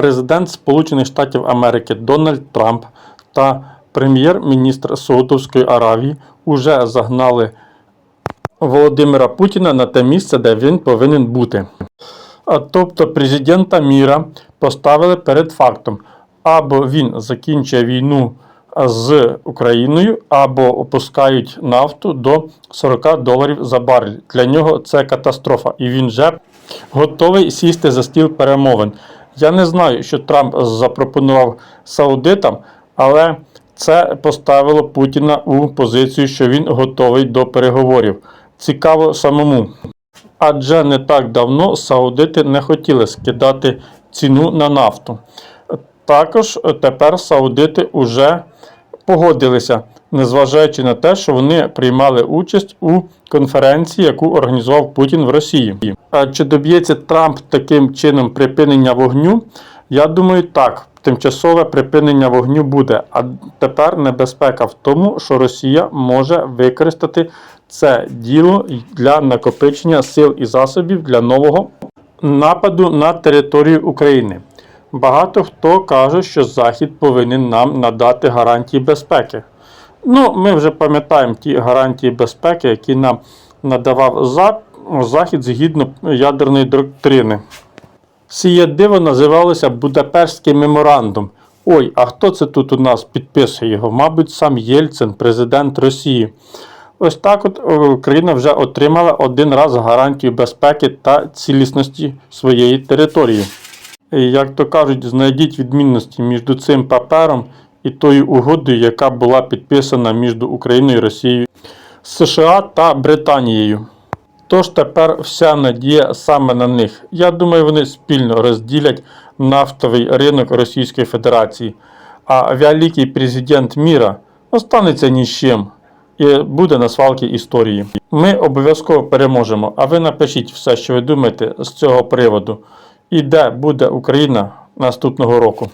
Президент Сполучених Штатів Америки Дональд Трамп та прем'єр-міністр Саудовської Аравії уже загнали Володимира Путіна на те місце, де він повинен бути. А тобто президента міра поставили перед фактом: або він закінчує війну з Україною, або опускають нафту до 40 доларів за барель. Для нього це катастрофа, і він вже готовий сісти за стіл перемовин. Я не знаю, що Трамп запропонував саудитам, але це поставило Путіна у позицію, що він готовий до переговорів. Цікаво самому. Адже не так давно саудити не хотіли скидати ціну на нафту. Також тепер саудити вже погодилися, незважаючи на те, що вони приймали участь у конференції, яку організував Путін в Росії. А чи доб'ється Трамп таким чином припинення вогню? Я думаю, так. Тимчасове припинення вогню буде. А тепер небезпека в тому, що Росія може використати це діло для накопичення сил і засобів для нового нападу на територію України. Багато хто каже, що Захід повинен нам надати гарантії безпеки. Ну, ми вже пам'ятаємо ті гарантії безпеки, які нам надавав Захід згідно ядерної доктрини. Сіє диво називалося Будапештський меморандум. Ой, а хто це тут у нас підписує його? Мабуть, сам Єльцин, президент Росії. Ось так от Україна вже отримала один раз гарантію безпеки та цілісності своєї території. І, як то кажуть, знайдіть відмінності між цим папером і тою угодою, яка була підписана між Україною і Росією, США та Британією. Тож тепер вся надія саме на них. Я думаю, вони спільно розділять нафтовий ринок Російської Федерації, а великий президент міра останеться ні з чим і буде на свалці історії. Ми обов'язково переможемо. А ви напишіть все, що ви думаєте з цього приводу, і де буде Україна наступного року.